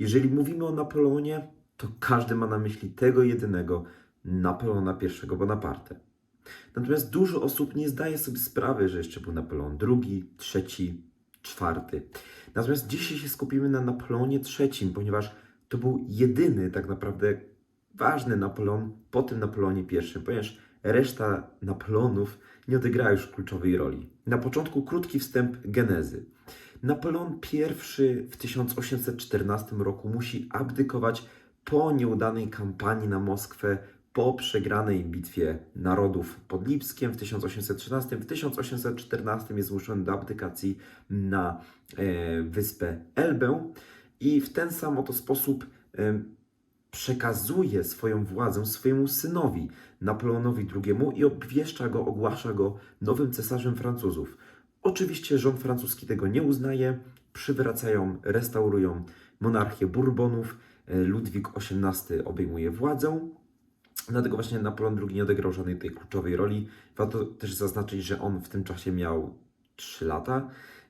Jeżeli mówimy o Napoleonie, to każdy ma na myśli tego jedynego Napoleona I Bonaparte. Natomiast dużo osób nie zdaje sobie sprawy, że jeszcze był Napoleon II, III, IV. Natomiast dzisiaj się skupimy na Napoleonie III, ponieważ to był jedyny tak naprawdę ważny Napoleon po tym Napoleonie I, ponieważ reszta Napoleonów nie odegrała już kluczowej roli. Na początku krótki wstęp genezy. Napoleon I w 1814 roku musi abdykować po nieudanej kampanii na Moskwę, po przegranej bitwie narodów pod Lipskiem w 1813. W 1814 jest zmuszony do abdykacji na e, wyspę Elbę i w ten sam oto sposób e, przekazuje swoją władzę swojemu synowi, Napoleonowi II i obwieszcza go, ogłasza go nowym cesarzem Francuzów. Oczywiście rząd francuski tego nie uznaje, przywracają, restaurują monarchię Bourbonów, e, Ludwik XVIII obejmuje władzę, dlatego właśnie Napoleon II nie odegrał żadnej tej kluczowej roli. Warto też zaznaczyć, że on w tym czasie miał 3 lata.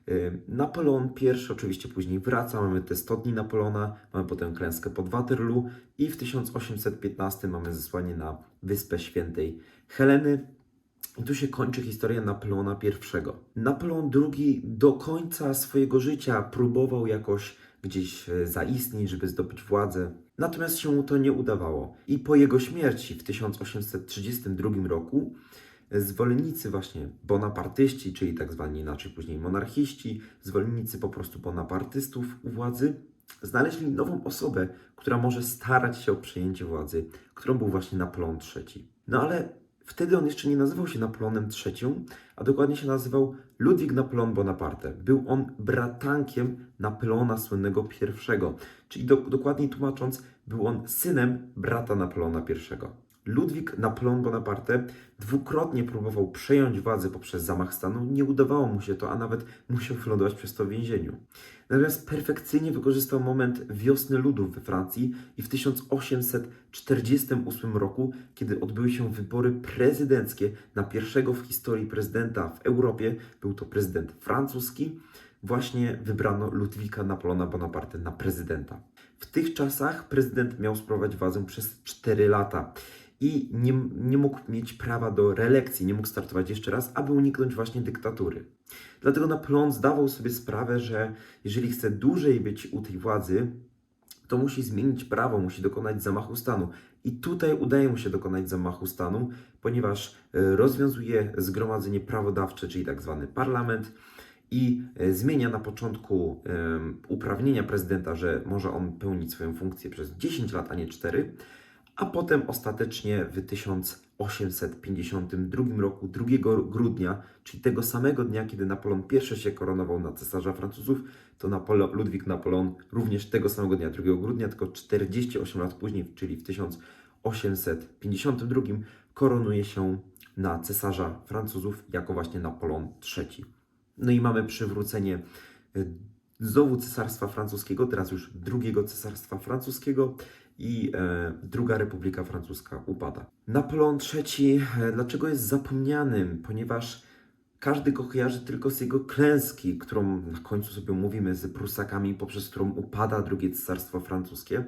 Y, Napoleon I oczywiście później wraca, mamy te 100 dni Napoleona, mamy potem klęskę pod Waterloo i w 1815 mamy zesłanie na Wyspę Świętej Heleny. I tu się kończy historia Napoleona I. Napoleon II do końca swojego życia próbował jakoś gdzieś e, zaistnieć, żeby zdobyć władzę. Natomiast się mu to nie udawało. I po jego śmierci w 1832 roku zwolennicy właśnie bonapartyści, czyli tak zwani inaczej później monarchiści, zwolennicy po prostu bonapartystów u władzy, znaleźli nową osobę, która może starać się o przejęcie władzy, którą był właśnie Napoleon III. No ale wtedy on jeszcze nie nazywał się Napoleonem III, a dokładnie się nazywał Ludwik Napoleon Bonaparte. Był on bratankiem Napoleona słynnego I, czyli do, dokładniej tłumacząc, był on synem brata Napoleona I. Ludwik Napoleon Bonaparte dwukrotnie próbował przejąć władzę poprzez zamach stanu. Nie udawało mu się to, a nawet musiał wylądować przez to w więzieniu. Natomiast perfekcyjnie wykorzystał moment wiosny ludów we Francji i w 1848 roku, kiedy odbyły się wybory prezydenckie na pierwszego w historii prezydenta w Europie, był to prezydent francuski, właśnie wybrano Ludwika Napoleona Bonaparte na prezydenta. W tych czasach prezydent miał sprawować władzę przez 4 lata i nie, nie mógł mieć prawa do reelekcji, nie mógł startować jeszcze raz, aby uniknąć właśnie dyktatury. Dlatego Napoleon zdawał sobie sprawę, że jeżeli chce dłużej być u tej władzy, to musi zmienić prawo, musi dokonać zamachu stanu. I tutaj udaje mu się dokonać zamachu stanu, ponieważ e, rozwiązuje zgromadzenie prawodawcze, czyli tak zwany parlament, i e, zmienia na początku um, uprawnienia prezydenta, że może on pełnić swoją funkcję przez 10 lat, a nie 4, a potem ostatecznie w 1852 roku, 2 grudnia, czyli tego samego dnia, kiedy Napoleon I się koronował na cesarza Francuzów, to Napole Ludwik Napoleon również tego samego dnia, 2 grudnia, tylko 48 lat później, czyli w 1852, koronuje się na cesarza Francuzów jako właśnie Napoleon III. No i mamy przywrócenie y, znowu cesarstwa francuskiego, teraz już drugiego cesarstwa francuskiego i e, druga Republika Francuska upada. Napoleon III, e, dlaczego jest zapomnianym? Ponieważ każdy go kojarzy tylko z jego klęski, którą na końcu sobie mówimy z Prusakami, poprzez którą upada drugie cesarstwo francuskie.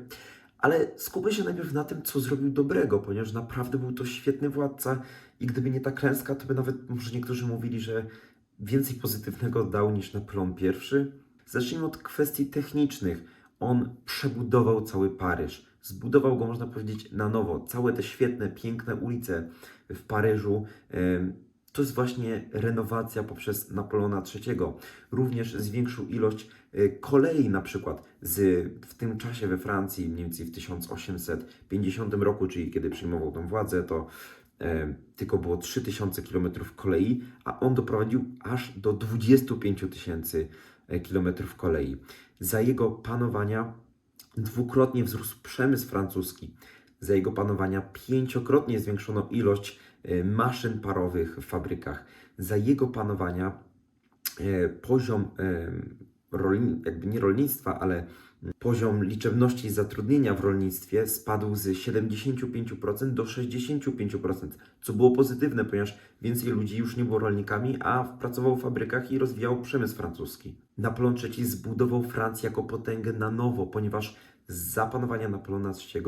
Ale skupmy się najpierw na tym, co zrobił dobrego, ponieważ naprawdę był to świetny władca i gdyby nie ta klęska, to by nawet może niektórzy mówili, że więcej pozytywnego dał niż Napoleon I. Zacznijmy od kwestii technicznych. On przebudował cały Paryż. Zbudował go, można powiedzieć, na nowo. Całe te świetne, piękne ulice w Paryżu. To jest właśnie renowacja poprzez Napoleona III. Również zwiększył ilość e, kolei, na przykład z, w tym czasie we Francji, mniej więcej w 1850 roku, czyli kiedy przyjmował tę władzę, to e, tylko było 3000 km kolei, a on doprowadził aż do 25 000 tysięcy e, kilometrów kolei. Za jego panowania dwukrotnie wzrósł przemysł francuski. Za jego panowania pięciokrotnie zwiększono ilość e, maszyn parowych w fabrykach. Za jego panowania e, poziom e, rolni, jakby nie rolnictwa, ale poziom liczebności zatrudnienia w rolnictwie spadł z 75% do 65%, co było pozytywne, ponieważ więcej ludzi już nie było rolnikami, a pracowało w fabrykach i rozwijał przemysł francuski. Napoleon III zbudował Francję jako potęgę na nowo, ponieważ za panowania Napoleona III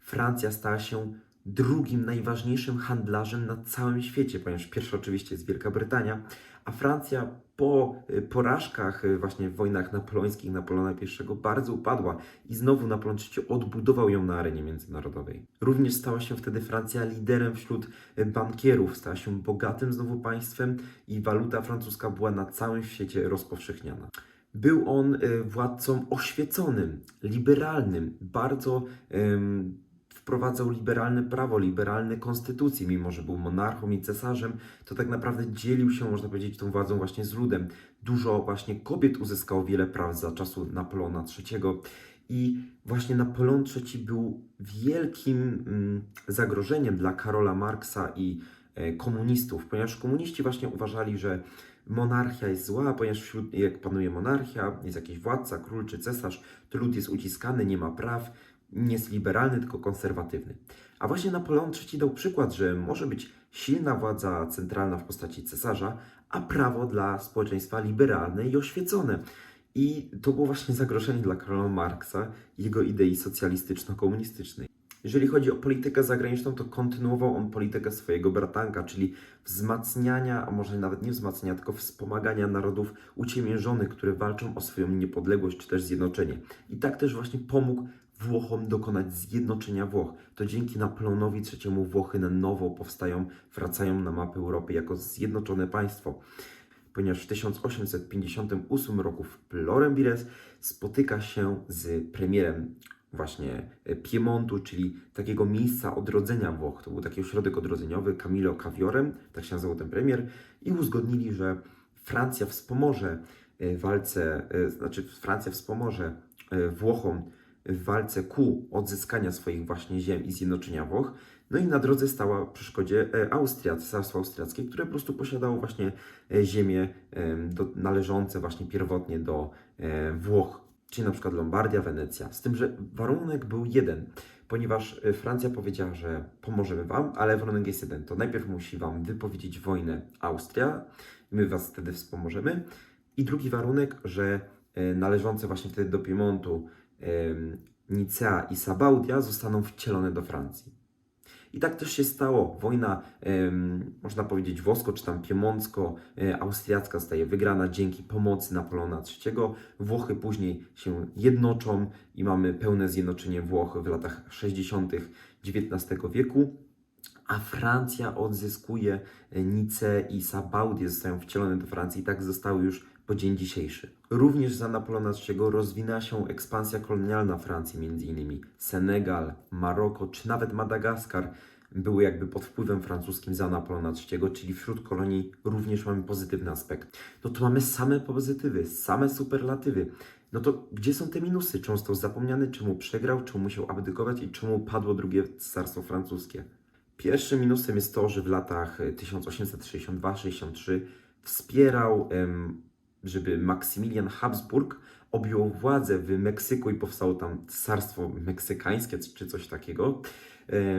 Francja stała się drugim najważniejszym handlarzem na całym świecie, ponieważ pierwsza oczywiście jest Wielka Brytania, a Francja po y, porażkach y, właśnie w wojnach napoleońskich Napoleona I bardzo upadła i znowu Napoleon III odbudował ją na arenie międzynarodowej. Również stała się wtedy Francja liderem wśród y, bankierów, stała się bogatym znowu państwem i waluta francuska była na całym świecie rozpowszechniana. Był on władcą oświeconym, liberalnym, bardzo wprowadzał liberalne prawo, liberalne konstytucje, mimo że był monarchą i cesarzem, to tak naprawdę dzielił się, można powiedzieć, tą władzą właśnie z ludem. Dużo właśnie kobiet uzyskało wiele praw za czasu Napoleona III i właśnie Napoleon III był wielkim mm, zagrożeniem dla Karola Marksa i e, komunistów, ponieważ komuniści właśnie uważali, że monarchia jest zła, ponieważ wśród, jak panuje monarchia, jest jakiś władca, król czy cesarz, to lud jest uciskany, nie ma praw, nie jest liberalny, tylko konserwatywny. A właśnie Napoleon III dał przykład, że może być silna władza centralna w postaci cesarza, a prawo dla społeczeństwa liberalne i oświecone. I to było właśnie zagrożenie dla Karola Marksa i jego idei socjalistyczno-komunistycznej. Jeżeli chodzi o politykę zagraniczną, to kontynuował on politykę swojego bratanka, czyli wzmacniania, a może nawet nie wzmacniania, tylko wspomagania narodów uciemiężonych, które walczą o swoją niepodległość czy też zjednoczenie. I tak też właśnie pomógł Włochom dokonać zjednoczenia Włoch. To dzięki Napoleonowi III Włochy na nowo powstają, wracają na mapę Europy jako zjednoczone państwo. Ponieważ w 1858 roku w Plorembires spotyka się z premierem właśnie Piemontu, czyli takiego miejsca odrodzenia Włoch. To był taki ośrodek odrodzeniowy Camillo Caviorem, tak się nazywał ten premier, i uzgodnili, że Francja wspomoże e, walce, e, znaczy Francja wspomoże e, Włochom w walce ku odzyskania swoich właśnie ziem i zjednoczenia Włoch. No i na drodze stała przeszkodzie e, Austria, Cesarstwo Austriackie, które po prostu posiadało właśnie e, ziemie em, do, należące właśnie pierwotnie do e, Włoch, czyli na przykład Lombardia, Wenecja. Z tym, że warunek był jeden, ponieważ e, Francja powiedziała, że pomożemy Wam, ale warunek jest jeden, to najpierw musi Wam wypowiedzieć wojnę Austria, my Was wtedy wspomożemy. I drugi warunek, że e, należące właśnie wtedy do Piemontu em, Nicea i Sabaudia zostaną wcielone do Francji. I tak też się stało. Wojna, można powiedzieć, włosko czy tam piemoncko-austriacka zostaje wygrana dzięki pomocy Napoleona III. Włochy później się jednoczą i mamy pełne zjednoczenie Włoch w latach 60. XIX wieku. A Francja odzyskuje Nice i Sabaudię, zostają wcielone do Francji tak zostały już po dzień dzisiejszy. Również za Napoleona III rozwinęła się ekspansja kolonialna Francji, m.in. Senegal, Maroko czy nawet Madagaskar były jakby pod wpływem francuskim za Napoleona III, czyli wśród kolonii również mamy pozytywny aspekt. No to mamy same pozytywy, same superlatywy. No to gdzie są te minusy? Czemu został zapomniany, czemu przegrał, czemu musiał abdykować i czemu padło drugie cesarstwo francuskie? Pierwszym minusem jest to, że w latach e, 1862-63 wspierał, em, żeby Maksymilian Habsburg objął władzę w Meksyku i powstało tam cesarstwo meksykańskie czy coś takiego.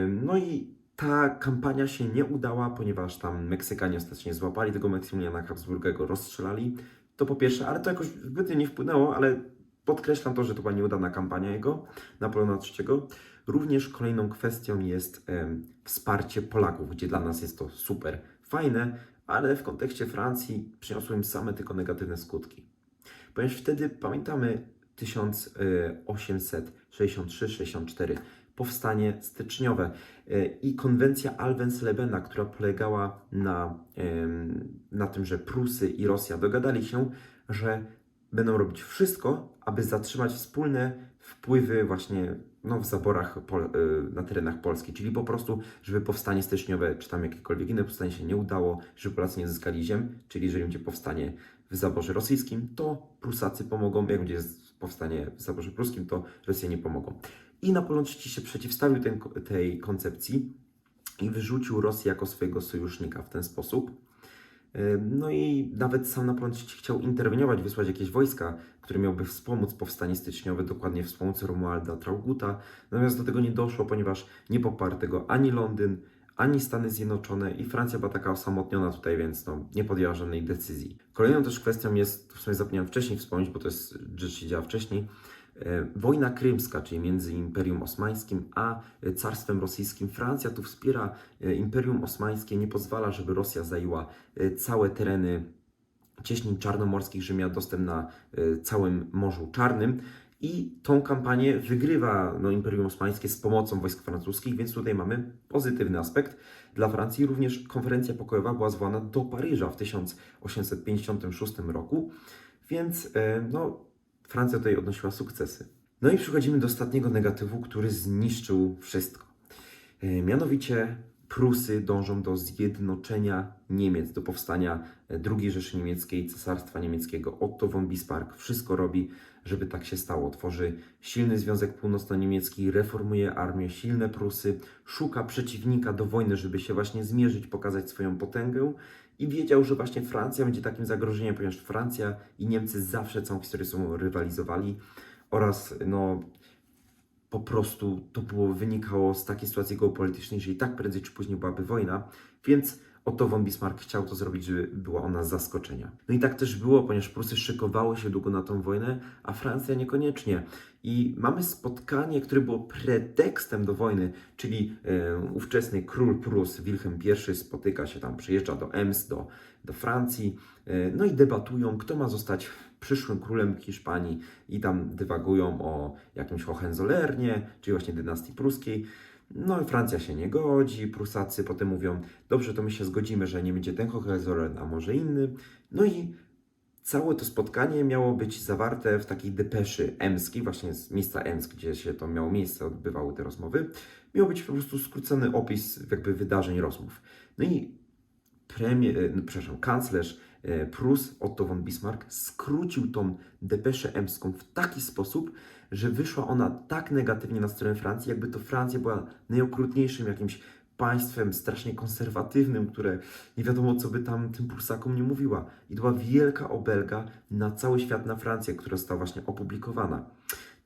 No i ta kampania się nie udała, ponieważ tam Meksykanie ostatecznie złapali tego Maksymiliana Habsburga, go rozstrzelali. To po pierwsze, ale to jakoś zbytnio nie wpłynęło, ale podkreślam to, że to była nieudana kampania jego, Napoleona III. Również kolejną kwestią jest em, wsparcie Polaków, gdzie dla nas jest to super fajne, ale w kontekście Francji przyniosło im same tylko negatywne skutki. Ponieważ wtedy, pamiętamy, 1863-64 powstanie styczniowe e, i konwencja Alvenslebena, która polegała na, na tym, że Prusy i Rosja dogadali się, że będą robić wszystko, aby zatrzymać wspólne wpływy właśnie no, w zaborach pol, y, na terenach Polski, czyli po prostu, żeby powstanie styczniowe, czy tam jakiekolwiek inne powstanie się nie udało, żeby Polacy nie zyskali ziem, czyli jeżeli będzie powstanie w zaborze rosyjskim, to Prusacy pomogą, jak będzie powstanie w zaborze pruskim, to Rosjanie pomogą. I Napoleon III się przeciwstawił ten, tej koncepcji i wyrzucił Rosję jako swojego sojusznika w ten sposób. No i nawet sam Napoleon chciał interweniować, wysłać jakieś wojska, które miałyby wspomóc powstanie styczniowe, dokładnie wspomóc Romualda Trauguta. Natomiast do tego nie doszło, ponieważ nie poparł tego ani Londyn, ani Stany Zjednoczone i Francja była taka osamotniona tutaj, więc no, nie podjęła żadnej decyzji. Kolejną też kwestią jest, w sumie zapomniałem wcześniej wspomnieć, bo to jest rzecz się działa wcześniej, Wojna krymska, czyli między Imperium Osmańskim a e, Carstwem Rosyjskim. Francja tu wspiera e, Imperium Osmańskie, nie pozwala, żeby Rosja zajęła e, całe tereny cieśnin czarnomorskich, że miała dostęp na e, całym Morzu Czarnym. I tą kampanię wygrywa no, Imperium Osmańskie z pomocą wojsk francuskich, więc tutaj mamy pozytywny aspekt dla Francji. Również konferencja pokojowa była zwołana do Paryża w 1856 roku, więc e, no, Francja tutaj odnosiła sukcesy. No i przechodzimy do ostatniego negatywu, który zniszczył wszystko. E, Mianowicie Prusy dążą do zjednoczenia Niemiec, do powstania e, II Rzeszy Niemieckiej, Cesarstwa Niemieckiego. Otto von Bismarck wszystko robi, żeby tak się stało. Tworzy silny Związek Północno-Niemiecki, reformuje armię, silne Prusy, szuka przeciwnika do wojny, żeby się właśnie zmierzyć, pokazać swoją potęgę. I wiedział, że właśnie Francja będzie takim zagrożeniem, ponieważ Francja i Niemcy zawsze całą historię sobą rywalizowali oraz no, po prostu to było wynikało z takiej sytuacji geopolitycznej, że i tak prędzej czy później byłaby wojna, więc Otto von Bismarck chciał to zrobić, żeby była ona zaskoczenia. No i tak też było, ponieważ Prusy szykowały się długo na tą wojnę, a Francja niekoniecznie. I mamy spotkanie, które było pretekstem do wojny, czyli e, ówczesny król Prus, Wilhelm I, spotyka się tam, przyjeżdża do Ems, do, do Francji, e, no i debatują, kto ma zostać przyszłym królem Hiszpanii i tam dywagują o jakimś Hohenzollernie, czyli właśnie dynastii pruskiej. No i Francja się nie godzi, Prusacy potem mówią, dobrze, to my się zgodzimy, że nie będzie ten Hohenzollern, a może inny. No i całe to spotkanie miało być zawarte w takiej depeszy emskiej, właśnie z miejsca Emsk, gdzie się to miało miejsce, odbywały te rozmowy. Miał być po prostu skrócony opis jakby wydarzeń rozmów. No i premier, no, przepraszam, kanclerz e, Prus Otto von Bismarck skrócił tą depeszę emską w taki sposób, że wyszła ona tak negatywnie na stronę Francji, jakby to Francja była najokrutniejszym jakimś państwem strasznie konserwatywnym, które nie wiadomo co by tam tym Prusakom nie mówiła. I była wielka obelga na cały świat, na Francję, która została właśnie opublikowana.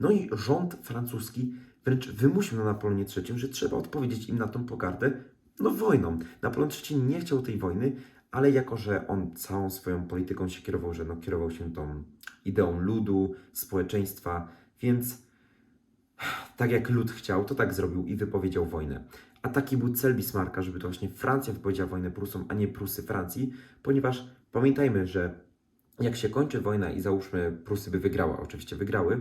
No i rząd francuski wręcz wymusił na Napoleonie III, że trzeba odpowiedzieć im na tą pogardę, no wojną. Napoleon III nie chciał tej wojny, ale jako, że on całą swoją polityką się kierował, że no, kierował się tą ideą ludu, społeczeństwa, więc tak jak lud chciał, to tak zrobił i wypowiedział wojnę. A taki był cel Bismarcka, żeby to właśnie Francja wypowiedziała wojnę Prusom, a nie Prusy Francji, ponieważ pamiętajmy, że jak się kończy wojna i załóżmy Prusy by wygrała, oczywiście wygrały,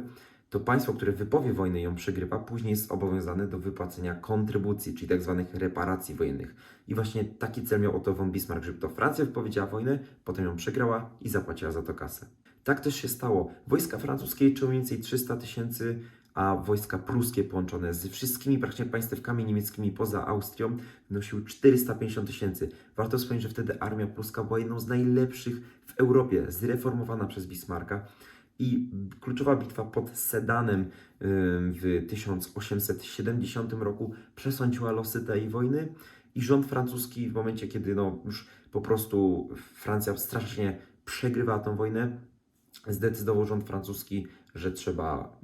to państwo, które wypowie wojnę i ją przegrywa, później jest zobowiązane do wypłacenia kontrybucji, czyli tak zwanych reparacji wojennych. I właśnie taki cel miał Otto von Bismarck, żeby to Francja wypowiedziała wojnę, potem ją przegrała i zapłaciła za to kasę. Tak też się stało. Wojska francuskie liczyły mniej więcej 300 tysięcy, a wojska pruskie połączone z wszystkimi praktycznie państewkami niemieckimi poza Austrią wynosiły 450 tysięcy. Warto wspomnieć, że wtedy armia pruska była jedną z najlepszych w Europie, zreformowana przez Bismarcka. I kluczowa bitwa pod Sedanem w 1870 roku przesądziła losy tej wojny i rząd francuski w momencie, kiedy no, już po prostu Francja strasznie przegrywa tą wojnę, zdecydował rząd francuski, że trzeba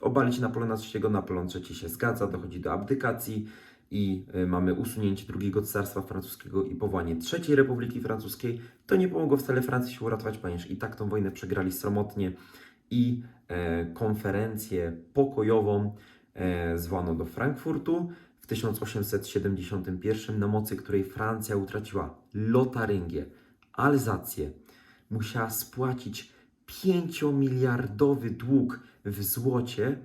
obalić Napoleona III. Napoleon III się zgadza, dochodzi do abdykacji i y, mamy usunięcie drugiego cesarstwa francuskiego i powołanie trzeciej Republiki Francuskiej. To nie pomogło wcale Francji się uratować, ponieważ i tak tą wojnę przegrali sromotnie i e, konferencję pokojową e, do Frankfurtu w 1871, na mocy której Francja utraciła Lotaryngię, Alzację, musiała spłacić 5-miliardowy dług w złocie,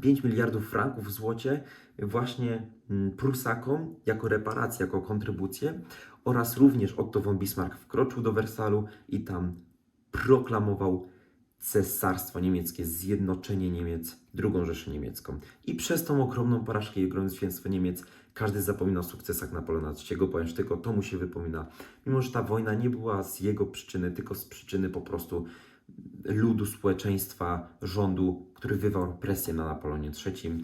5 miliardów franków w złocie właśnie mm, Prusakom jako reparację, jako kontrybucję oraz również Otto von Bismarck wkroczył do Wersalu i tam proklamował cesarstwo niemieckie, zjednoczenie Niemiec, drugą Rzeszę Niemiecką. I przez tą ogromną porażkę i ogromne zwycięstwo Niemiec każdy zapomina o sukcesach Napoleona III, ponieważ tylko to mu się wypomina. Mimo, że ta wojna nie była z jego przyczyny, tylko z przyczyny po prostu ludu, społeczeństwa, rządu, który wywarł presję na Napoleonie III.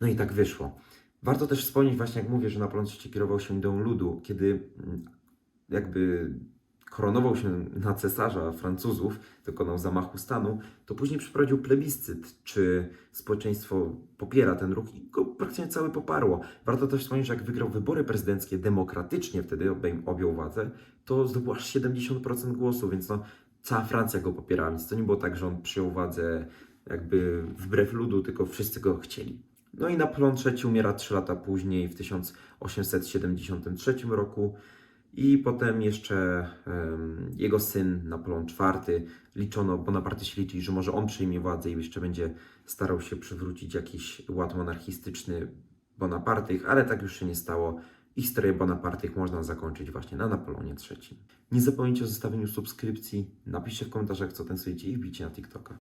No i tak wyszło. Warto też wspomnieć właśnie, jak mówię, że Napoleon III kierował się ideą ludu, kiedy mm, jakby koronował się na cesarza Francuzów, dokonał zamachu stanu, to później przeprowadził plebiscyt, czy społeczeństwo popiera ten ruch i go praktycznie cały poparło. Warto też wspomnieć, że jak wygrał wybory prezydenckie demokratycznie, wtedy objął, władzę, to zdobył aż 70% głosów, więc no, cała Francja go popierała, więc to nie było tak, że on przyjął władzę jakby wbrew ludu, tylko wszyscy go chcieli. No i Napoleon III umiera 3 lata później, w 1873 roku. I potem jeszcze em, jego syn, Napoleon IV, liczono, Bonapartyści liczyli, że może on przejmie władzę i jeszcze będzie starał się przywrócić jakiś ład monarchistyczny Bonapartych, ale tak już się nie stało. Historię Bonapartych można zakończyć właśnie na Napoleonie III. Nie zapomnijcie o zostawieniu subskrypcji, napiszcie w komentarzach, co ten sądzicie i wbijcie na TikToka.